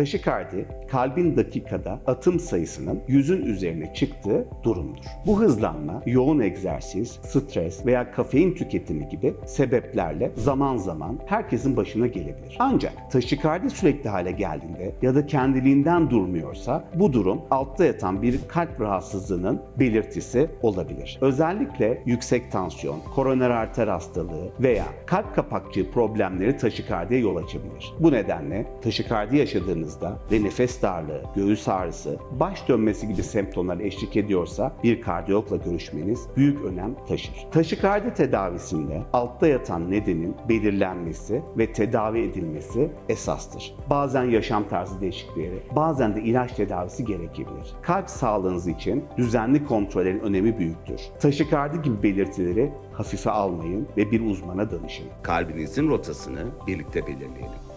Taşikardi, kalbin dakikada atım sayısının yüzün üzerine çıktığı durumdur. Bu hızlanma yoğun egzersiz, stres veya kafein tüketimi gibi sebeplerle zaman zaman herkesin başına gelebilir. Ancak taşikardi sürekli hale geldiğinde ya da kendiliğinden durmuyorsa bu durum altta yatan bir kalp rahatsızlığının belirtisi olabilir. Özellikle yüksek tansiyon, koroner arter hastalığı veya kalp kapakçığı problemleri taşikardiye yol açabilir. Bu nedenle taşikardi yaşadığınızda ve nefes darlığı, göğüs ağrısı, baş dönmesi gibi semptomlar eşlik ediyorsa bir kardiyologla görüşmeniz büyük önem taşır. Taşikardi tedavisinde altta yatan nedenin belirlenmesi ve tedavi edilmesi esastır. Bazen yaşam tarzı değişiklikleri, bazen de ilaç tedavisi gerekebilir. Kalp sağlığınız için düzenli kontrollerin önemi büyüktür. Taşikardi gibi belirtileri hafife almayın ve bir uzmana danışın. Kalbinizin rotasını birlikte belirleyelim.